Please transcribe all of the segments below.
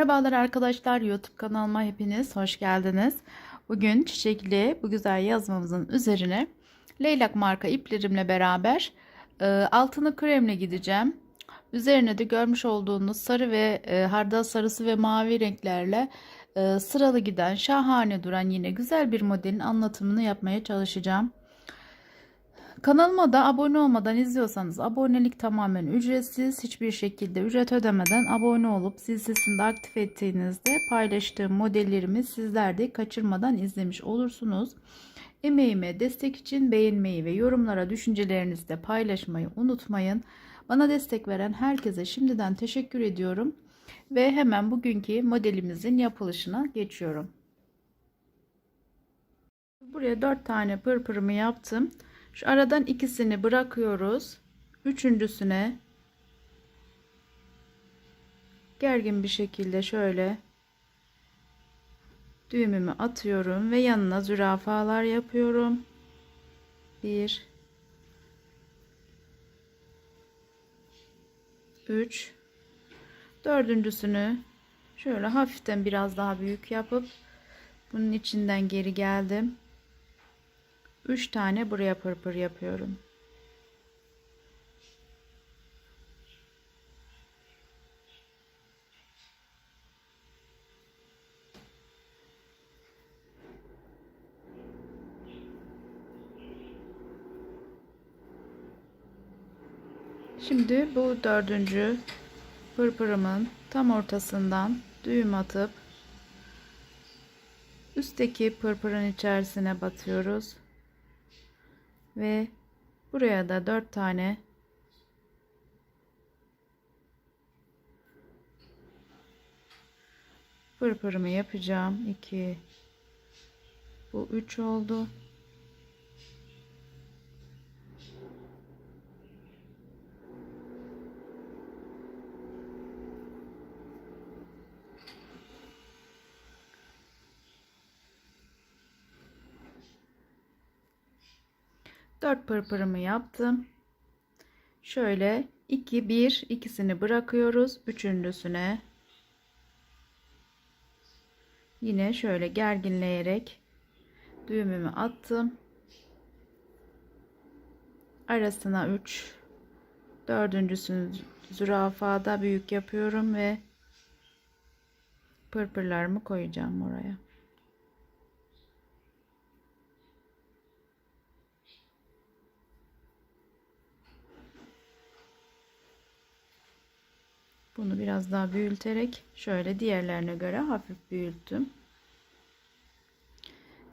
Merhabalar arkadaşlar YouTube kanalıma hepiniz hoş geldiniz. Bugün çiçekli bu güzel yazmamızın üzerine leylak marka iplerimle beraber e, altını kremle gideceğim. Üzerine de görmüş olduğunuz sarı ve e, hardal sarısı ve mavi renklerle e, sıralı giden şahane duran yine güzel bir modelin anlatımını yapmaya çalışacağım. Kanalıma da abone olmadan izliyorsanız abonelik tamamen ücretsiz. Hiçbir şekilde ücret ödemeden abone olup zil sesini aktif ettiğinizde paylaştığım modellerimi sizler de kaçırmadan izlemiş olursunuz. Emeğime destek için beğenmeyi ve yorumlara düşüncelerinizi de paylaşmayı unutmayın. Bana destek veren herkese şimdiden teşekkür ediyorum. Ve hemen bugünkü modelimizin yapılışına geçiyorum. Buraya 4 tane pırpırımı yaptım. Şu aradan ikisini bırakıyoruz. Üçüncüsüne gergin bir şekilde şöyle düğümümü atıyorum ve yanına zürafalar yapıyorum. Bir, üç, dördüncüsünü şöyle hafiften biraz daha büyük yapıp bunun içinden geri geldim. 3 tane buraya pırpır yapıyorum. Şimdi bu dördüncü pırpırımın tam ortasından düğüm atıp üstteki pırpırın içerisine batıyoruz ve buraya da dört tane pırpırımı yapacağım. 2 bu 3 oldu Dört pırpırımı yaptım. Şöyle 2 1 ikisini bırakıyoruz. Üçüncüsüne yine şöyle gerginleyerek düğümümü attım. Arasına 3 dördüncüsünü zürafada büyük yapıyorum ve pırpırlarımı koyacağım oraya. Bunu biraz daha büyüterek şöyle diğerlerine göre hafif büyüttüm.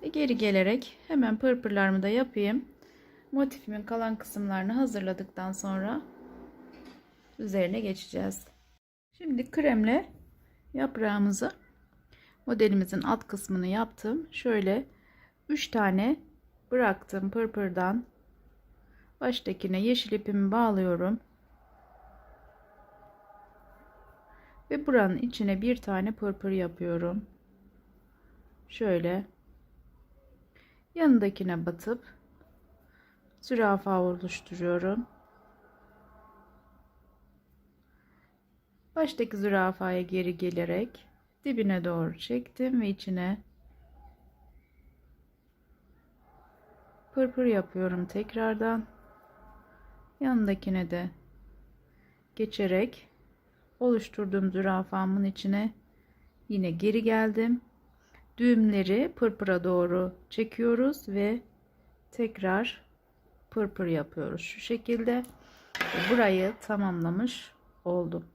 Ve geri gelerek hemen pırpırlarımı da yapayım. Motifimin kalan kısımlarını hazırladıktan sonra üzerine geçeceğiz. Şimdi kremle yaprağımızı modelimizin alt kısmını yaptım. Şöyle 3 tane bıraktım pırpırdan baştakine yeşil ipimi bağlıyorum. Ve buranın içine bir tane pırpır yapıyorum. Şöyle yanındakine batıp zürafa oluşturuyorum. Baştaki zürafaya geri gelerek dibine doğru çektim ve içine pırpır yapıyorum tekrardan. Yanındakine de geçerek oluşturduğum zürafamın içine yine geri geldim. Düğümleri pırpıra doğru çekiyoruz ve tekrar pırpır yapıyoruz. Şu şekilde burayı tamamlamış oldum.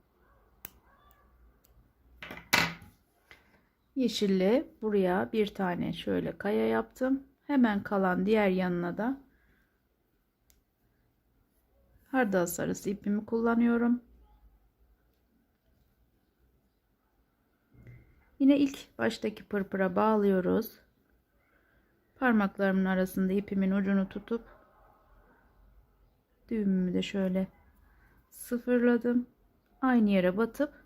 Yeşille buraya bir tane şöyle kaya yaptım. Hemen kalan diğer yanına da hardal sarısı ipimi kullanıyorum. Yine ilk baştaki pırpıra bağlıyoruz. Parmaklarımın arasında ipimin ucunu tutup düğümümü de şöyle sıfırladım. Aynı yere batıp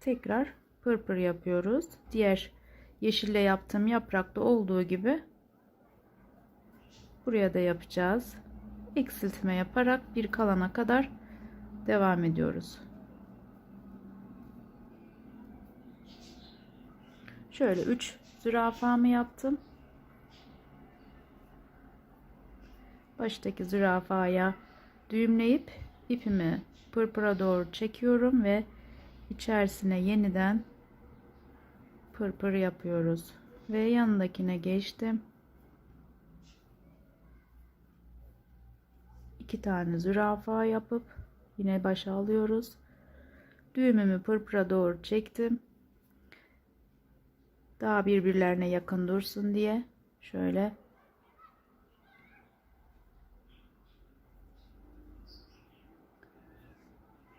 tekrar pırpır yapıyoruz. Diğer yeşille yaptığım yaprakta olduğu gibi buraya da yapacağız. Eksiltme yaparak bir kalana kadar devam ediyoruz. Şöyle 3 zürafamı yaptım. Baştaki zürafaya düğümleyip ipimi pırpıra doğru çekiyorum ve içerisine yeniden pırpır yapıyoruz ve yanındakine geçtim. iki tane zürafa yapıp yine başa alıyoruz. Düğümümü pırpıra doğru çektim. Daha birbirlerine yakın dursun diye şöyle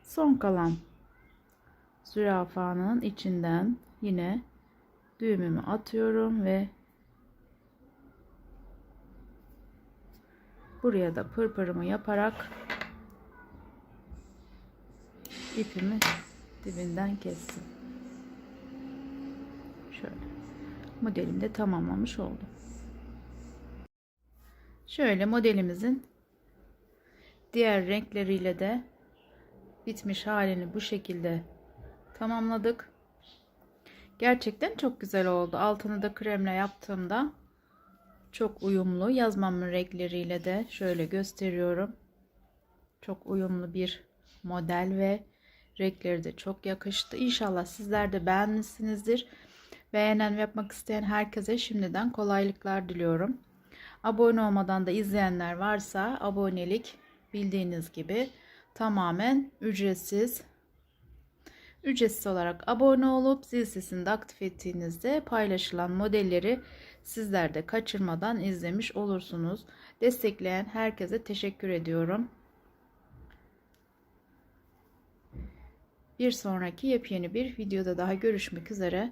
son kalan zürafanın içinden yine düğümümü atıyorum ve buraya da pırpırımı yaparak ipimi dibinden kestim. Şöyle modelimi de tamamlamış oldum. Şöyle modelimizin diğer renkleriyle de bitmiş halini bu şekilde tamamladık. Gerçekten çok güzel oldu. Altını da kremle yaptığımda çok uyumlu. Yazmamın renkleriyle de şöyle gösteriyorum. Çok uyumlu bir model ve renkleri de çok yakıştı. İnşallah sizler de beğenmişsinizdir. Beğenen ve yapmak isteyen herkese şimdiden kolaylıklar diliyorum. Abone olmadan da izleyenler varsa abonelik bildiğiniz gibi tamamen ücretsiz. Ücretsiz olarak abone olup zil sesini de aktif ettiğinizde paylaşılan modelleri sizler de kaçırmadan izlemiş olursunuz. Destekleyen herkese teşekkür ediyorum. Bir sonraki yepyeni bir videoda daha görüşmek üzere.